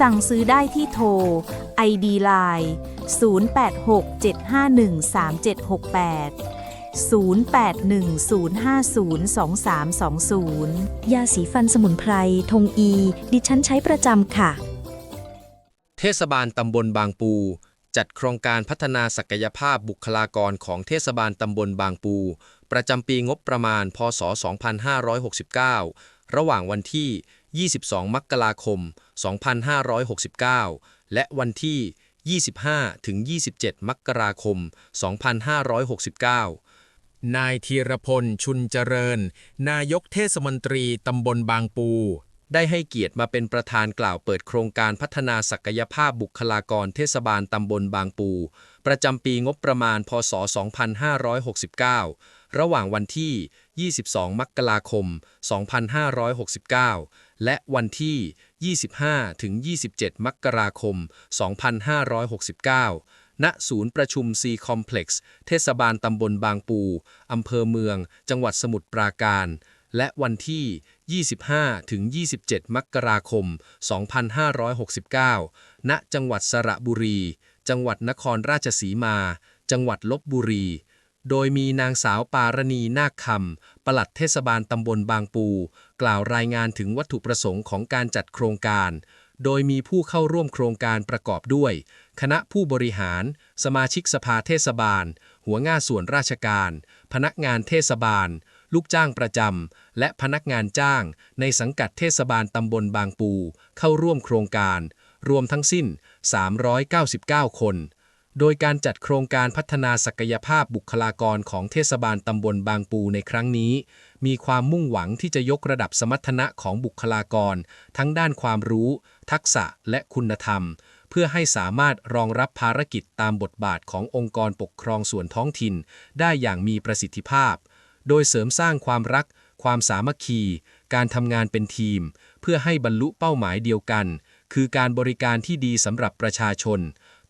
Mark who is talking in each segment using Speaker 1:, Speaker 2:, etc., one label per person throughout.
Speaker 1: สั่งซื้อได้ที่โทร ID Line 0867513768 0810502320
Speaker 2: ยาสีฟันสมุนไพร ทงอี ดิฉันใช้ประจำค่ะ
Speaker 3: เทศบาลตำบลบางปู จัดโครงการพัฒนาศักยภาพบุคลากรของเทศบาลตำบลบางปู ประจำปีงบประมาณ พศ 2569 ระหว่างวันที่ 22 มกราคม 2569 และวันที่ 25 ถึง 27 มกราคม 2569 นายธีรพล ชุนเจริญ นายกเทศมนตรีตำบลบางปู ได้ให้เกียรติมาเป็นประธานกล่าวเปิดโครงการพัฒนาศักยภาพบุคลากรเทศบาลตำบลบางปู ประจำปีงบประมาณ พศ 2569 ระหว่างวันที่ 22 มกราคม 2569 และวันที่ 25 ถึง 27 มกราคม 2569 ณ ศูนย์ประชุม C Complex เทศบาลตำบลบางปู อำเภอเมือง จังหวัดสมุทรปราการ และวันที่ 25 ถึง 27 มกราคม 2569 ณ จังหวัดสระบุรี จังหวัดนครราชสีมา จังหวัดลบบุรี โดยมีนางสาวปารณีนาคคำปลัดเทศบาลตำบลบางปู กล่าวรายงานถึงวัตถุประสงค์ของการจัดโครงการ โดยมีผู้เข้าร่วมโครงการประกอบด้วย คณะผู้บริหาร สมาชิกสภาเทศบาล หัวหน้าส่วนราชการ พนักงานเทศบาล ลูกจ้างประจำ และพนักงานจ้าง ในสังกัดเทศบาลตำบลบางปู เข้าร่วมโครงการ รวมทั้งสิ้น 399 คน โดยการจัดโครงการพัฒนาศักยภาพบุคลากรของเทศบาลตำบลบางปูในครั้งนี้ มีความมุ่งหวังที่จะยกระดับสมรรถนะของบุคลากร ทั้งด้านความรู้ ทักษะและคุณธรรม เพื่อให้สามารถรองรับภารกิจตามบทบาทขององค์กรปกครองส่วนท้องถิ่น ได้อย่างมีประสิทธิภาพ โดยเสริมสร้างความรัก ความสามัคคี การทำงานเป็นทีม เพื่อให้บรรลุเป้าหมายเดียวกัน คือการบริการที่ดีสำหรับประชาชน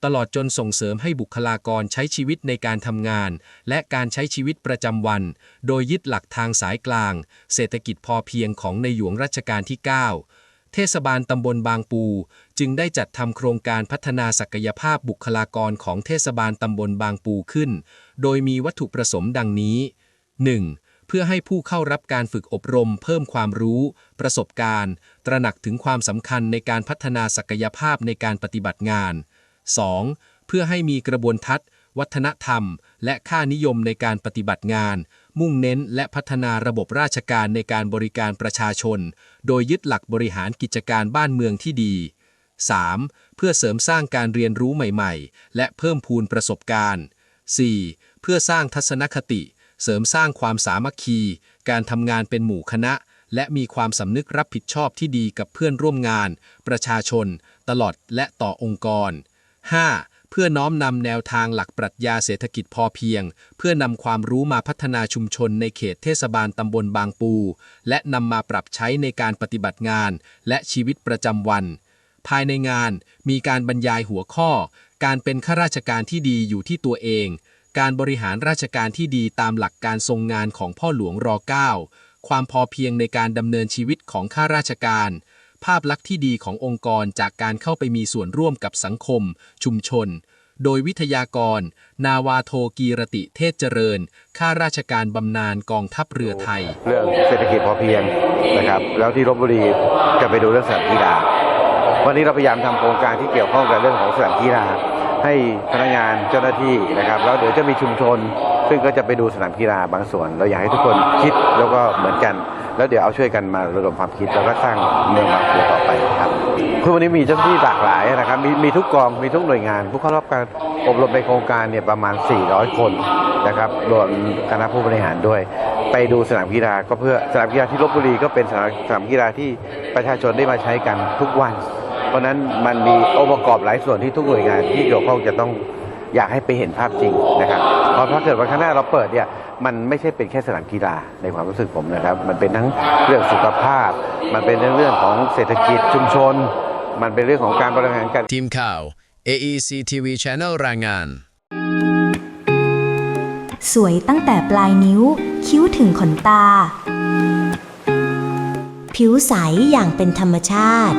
Speaker 3: ตลอดจนส่งเสริมให้บุคลากรใช้ชีวิตในการทำงาน และการใช้ชีวิตประจำวัน โดยยึดหลักทางสายกลาง เศรษฐกิจพอเพียงของในหลวงรัชกาลที่ 9 เทศบาลตำบลบางปู จึงได้จัดทำโครงการพัฒนาศักยภาพบุคลากรของเทศบาลตำบลบางปูขึ้น โดยมีวัตถุประสงค์ดังนี้ 1. เพื่อให้ผู้เข้ารับการฝึกอบรมเพิ่มความรู้ ประสบการณ์ ตระหนักถึงความสำคัญในการพัฒนาศักยภาพในการปฏิบัติงาน 2. เพื่อให้มีกระบวนทัศน์ วัฒนธรรม และค่านิยมในการปฏิบัติงาน มุ่งเน้นและพัฒนาระบบราชการในการบริการประชาชน โดยยึดหลักบริหารกิจการบ้านเมืองที่ดี 3. เพื่อเสริมสร้างการเรียนรู้ใหม่ ๆ และเพิ่มพูนประสบการณ์ 4. เพื่อสร้างทัศนคติ เสริมสร้างความสามัคคี การทำงานเป็นหมู่คณะ และมีความสำนึกรับผิดชอบที่ดีกับเพื่อนร่วมงาน ประชาชน ตลอดและต่อองค์กร 5. เพื่อน้อมนำแนวทางหลักปรัชญาเศรษฐกิจพอเพียง เพื่อนำความรู้มาพัฒนาชุมชนในเขตเทศบาลตำบลบางปู และนำมาปรับใช้ในการปฏิบัติงาน และชีวิตประจำวัน ภายในงานมีการบรรยายหัวข้อ การเป็นข้าราชการที่ดีอยู่ที่ตัวเอง การบริหารราชการที่ดีตามหลักการทรงงานของพ่อหลวงร .9 ความพอเพียงในการดำเนินชีวิตของข้าราชการ ภาพลักษณ์ที่ดีขององค์กรจากการเข้าไปมีส่วนร่วมกับสังคม ชุมชน โดยวิทยากร นาวาโทกีรติเทศเจริญ ข้าราชการบำนาญกองทัพเรือไทย
Speaker 4: เรื่องเศรษฐกิจพอเพียงนะครับ แล้วที่ลบบุรีจะไปดูเรื่องสนามกีฬาวันนี้เราพยายามทำโครงการที่เกี่ยวข้องกับเรื่องของสนามกีฬา ให้พนักงานเจ้าหน้าที่นะครับแล้วเดี๋ยวจะมีชุมชน ซึ่งก็จะไปดูสนามกีฬาบางส่วน เราอยากให้ทุกคนคิดแล้วก็เหมือนกัน แล้วเดี๋ยวเอาช่วยกันมาระดมความคิดแล้วก็สร้างเมืองบางปูต่อไปครับคือวันนี้มีเจ้าหน้าที่หลากหลายนะครับมีมีทุกกองมีทุกหน่วยงาน ผู้เข้ารับการอบรมในโครงการเนี่ยประมาณ 400 คนนะครับรวมคณะผู้บริหารด้วย ไปดูสนามกีฬาก็เพื่อสนามกีฬาที่ลบบุรีก็เป็นสนามสนามกีฬาที่ประชาชนได้มาใช้กันทุกวัน เพราะฉะนั้นมันมีองค์ประกอบหลายส่วนที่ทุกหน่วยงานที่เกี่ยวข้องจะต้องอยากให้ไปเห็นภาพจริงนะครับเพราะถ้าเกิดวันข้างหน้าเราเปิดเนี่ยมันไม่ใช่เป็นแค่สนามกีฬาในความรู้สึกผมนะครับ มันเป็นทั้งเรื่องสุขภาพ มันเป็นทั้งเรื่องของเศรษฐกิจชุมชน มันเป็นเรื่องของการบริหารการ
Speaker 5: ทีมข่าว AEC TV Channel รายงาน
Speaker 2: สวยตั้งแต่ปลายนิ้ว คิ้วถึงขนตา ผิวใสอย่างเป็นธรรมชาติ